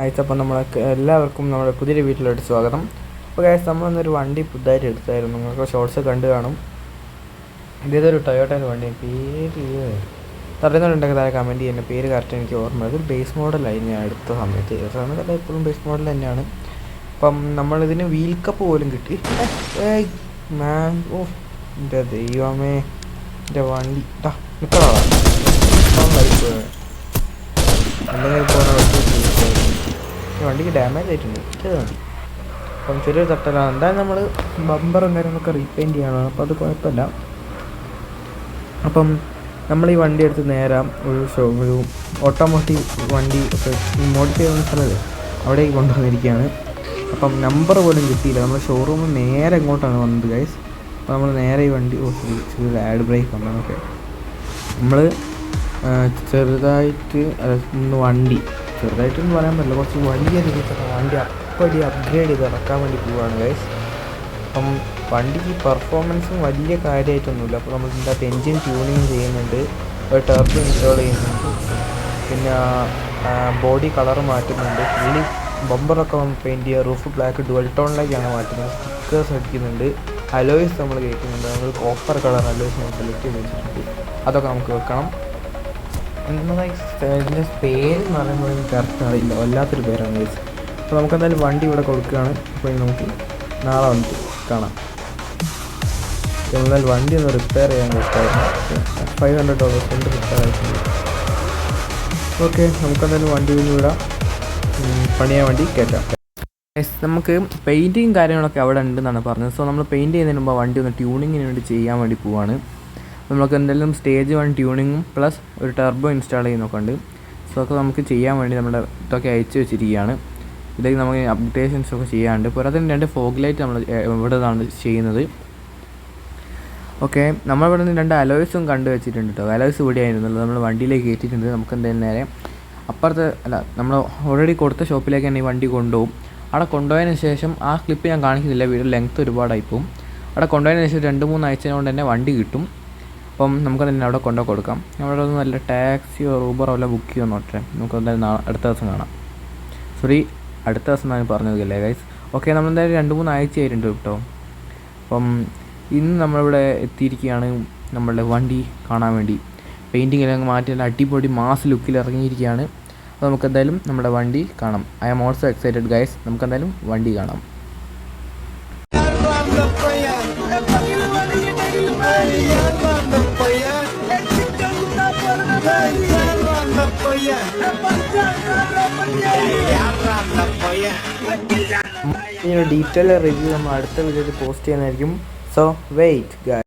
ആഴ്ച അപ്പം നമ്മളെ എല്ലാവർക്കും നമ്മുടെ പുതിയൊരു വീട്ടിലോട്ട് സ്വാഗതം. അപ്പോൾ കാഴ്ച നമ്മളൊന്നൊരു വണ്ടി പുതുതായിട്ട് എടുത്തായിരുന്നു. നിങ്ങൾക്ക് ഷോർട്സ് കണ്ടു കാണും. ഇതേതൊരു ടൊയോട്ടേന്റെ വണ്ടി പേര് തടയുന്നുണ്ടെങ്കിൽ താഴെ കമന്റ് ചെയ്യുന്ന. പേര് കറക്റ്റ് എനിക്ക് ഓർമ്മ ഇത് ബേസ് മോഡലായി ഞാൻ എടുത്ത സമയത്ത്. സമയത്തല്ല എപ്പോഴും ബേസ് മോഡൽ തന്നെയാണ്. അപ്പം നമ്മളിതിന് വീൽ കപ്പ് പോലും കിട്ടി. മാൻ ഓ എന്റെ ദൈവമേ. എന്റെ വണ്ടി. നിൽക്കണോ എന്തെങ്കിലും വണ്ടിക്ക് ഡാമേജ് ആയിട്ടുണ്ട്. അപ്പം ചെറിയൊരു തട്ടലാണ്. എന്തായാലും നമ്മൾ ബമ്പറും കാര്യങ്ങളൊക്കെ റീപെയിന്റ് ചെയ്യണം. അപ്പോൾ അത് കുഴപ്പമില്ല. അപ്പം നമ്മൾ ഈ വണ്ടി എടുത്ത് നേരം ഒരു ഷോ ഒരു ഓട്ടോമോട്ടീവ് വണ്ടി ഒക്കെ മോഡിഫൈ ചെയ്യുന്ന സ്ഥലമല്ലേ അവിടേക്ക് കൊണ്ടുവന്നിരിക്കുകയാണ്. അപ്പം നമ്പർ പോലും കിട്ടിയില്ല. നമ്മൾ ഷോറൂമിൽ നേരെ ഇങ്ങോട്ടാണ് വന്നത് ഗൈസ് അപ്പോൾ നമ്മൾ നേരെ ഈ വണ്ടി ഓ ആഡ് ബ്രേക്ക് ഓക്കെ നമ്മൾ ചെറുതായിട്ട് ഒന്ന് വണ്ടി ചെറുതായിട്ടൊന്നും പറയാൻ പറ്റില്ല. കുറച്ച് വലിയ രീതിയിൽ വണ്ടി അപ്പടി അപ്ഗ്രേഡ് ചെയ്ത് ഇറക്കാൻ വേണ്ടി പോവുകയാണ് ഗൈസ് അപ്പം വണ്ടിക്ക് പെർഫോമൻസും വലിയ കാര്യമായിട്ടൊന്നുമില്ല. അപ്പോൾ നമ്മൾ എന്താ എൻജിൻ ട്യൂണിങ് ചെയ്യുന്നുണ്ട്. ഒരു ടെർബ് ഇൻസ്റ്റാൾ ചെയ്യുന്നുണ്ട്. പിന്നെ ബോഡി കളർ മാറ്റുന്നുണ്ട്. ഫുള്ളി ബമ്പറൊക്കെ പെയിന്റ് ചെയ്യുക. റൂഫ് ബ്ലാക്ക് ഡുവൽ ടോണിലേക്കാണ് മാറ്റുന്നത്. സ്റ്റിക്കേഴ്സ് അടിക്കുന്നുണ്ട്. അലോയ്സ് നമ്മൾ കേൾക്കുന്നുണ്ട്. നമ്മൾ കോപ്പർ കളർ അലോയ്സ് നമ്മൾ സെലക്ട് ചെയ്ത് വെച്ചിട്ടുണ്ട്. അതൊക്കെ നമുക്ക് വെക്കണം. ഇതിന്റെ പേര് എന്ന് പറയുമ്പോൾ എനിക്ക് കറക്റ്റ് അറിയില്ല വല്ലാത്തൊരു പേരാണ് ഗൈസ്. അപ്പോൾ നമുക്ക് എന്തായാലും വണ്ടി ഇവിടെ കൊടുക്കുകയാണ്. അപ്പോൾ ഇനി നമുക്ക് നാളെ വന്നിട്ട് കാണാം. എന്നാൽ വണ്ടി ഒന്ന് റിപ്പയർ ചെയ്യാൻ പറ്റായിരുന്നു ഫൈവ് ഹൺഡ്രഡ് ഡോളേഴ്സ് കൊണ്ട് റിപ്പയർ ആയിട്ടുണ്ട്. ഓക്കെ നമുക്കെന്തായാലും വണ്ടി ഒന്ന് വിടാം. പണിയാൻ വേണ്ടി കയറ്റാം. നമുക്ക് പെയിന്റിങ് കാര്യങ്ങളൊക്കെ അവിടെ ഉണ്ടെന്നാണ് പറഞ്ഞത്. സോ നമ്മൾ പെയിന്റ് ചെയ്യുന്നതിന് മുമ്പ് വണ്ടി ഒന്ന് ട്യൂണിങ്ങിന് വേണ്ടി ചെയ്യാൻ വേണ്ടി പോവാണ്. നമുക്ക് എന്തെങ്കിലും സ്റ്റേജ് വൺ ട്യൂണിങ്ങും പ്ലസ് ഒരു ടർബോ ഇൻസ്റ്റാൾ ചെയ്യുന്നൊക്കെ ഉണ്ട് സോ ഒക്കെ നമുക്ക് ചെയ്യാൻ വേണ്ടി നമ്മുടെ ഇതൊക്കെ അയച്ചു വെച്ചിരിക്കുകയാണ്. ഇതിലേക്ക് നമുക്ക് അപ്ഡേഷൻസ് ഒക്കെ ചെയ്യാനുണ്ട്. പോരാത്തതിന് രണ്ട് ഫോഗ് ലൈറ്റ് നമ്മൾ ഏ, ഇവിടെ നിന്നാണ് ചെയ്യുന്നത്. ഓക്കെ നമ്മളിവിടെ നിന്ന് രണ്ട് അലോയ്സും കണ്ടു വെച്ചിട്ടുണ്ട് കേട്ടോ അലോയ്സ് ഇവിടെ നമ്മൾ വണ്ടിയിലേക്ക് കയറ്റിയിട്ടുണ്ട്. നമുക്ക് എന്തായാലും നേരെ അപ്പുറത്ത് അല്ല നമ്മൾ ഓൾറെഡി കൊടുത്ത ഷോപ്പിലേക്ക് തന്നെ ഈ വണ്ടി കൊണ്ടുപോകും. അവിടെ കൊണ്ടുപോയതിന് ശേഷം ആ ക്ലിപ്പ് ഞാൻ കാണിക്കുന്നില്ല. വീഡിയോ ലെങ്ത് ഒരുപാടായി പോകും അവിടെ കൊണ്ടുപോയതിന് ശേഷം രണ്ട് മൂന്ന് ആഴ്ച തന്നെ വണ്ടി കിട്ടും. അപ്പം നമുക്ക് തന്നെ അവിടെ കൊണ്ടു കൊടുക്കാം. അവിടെ ഒന്ന് നല്ല ടാക്സിയോ ഊബറോ വല്ല ബുക്ക് ചെയ്യുമോ നോട്ടെ നമുക്ക് എന്തായാലും അടുത്ത ദിവസം കാണാം. സോറി അടുത്ത ദിവസം ഞാൻ പറഞ്ഞത് അല്ലേ ഗൈസ് ഓക്കെ നമ്മളെന്തായാലും രണ്ട് മൂന്ന് ആഴ്ച ആയിട്ടുണ്ട് കേട്ടോ. അപ്പം ഇന്ന് നമ്മളിവിടെ എത്തിയിരിക്കുകയാണ് നമ്മളുടെ വണ്ടി കാണാൻ വേണ്ടി. പെയിന്റിംഗ് എല്ലാം മാറ്റി നല്ല അടിപൊളി മാസ് ലുക്കിൽ ഇറങ്ങിയിരിക്കുകയാണ്. അപ്പോൾ നമുക്ക് എന്തായാലും നമ്മുടെ വണ്ടി കാണാം. I am also excited guys നമുക്ക് എന്തായാലും വണ്ടി കാണാം. ഈ ഡീറ്റെയിൽ റിവ്യൂ നമ്മൾ അടുത്ത വീഡിയോയിൽ പോസ്റ്റ് ചെയ്യുന്നതായിരിക്കും സോ വെയിറ്റ് ഗൈസ്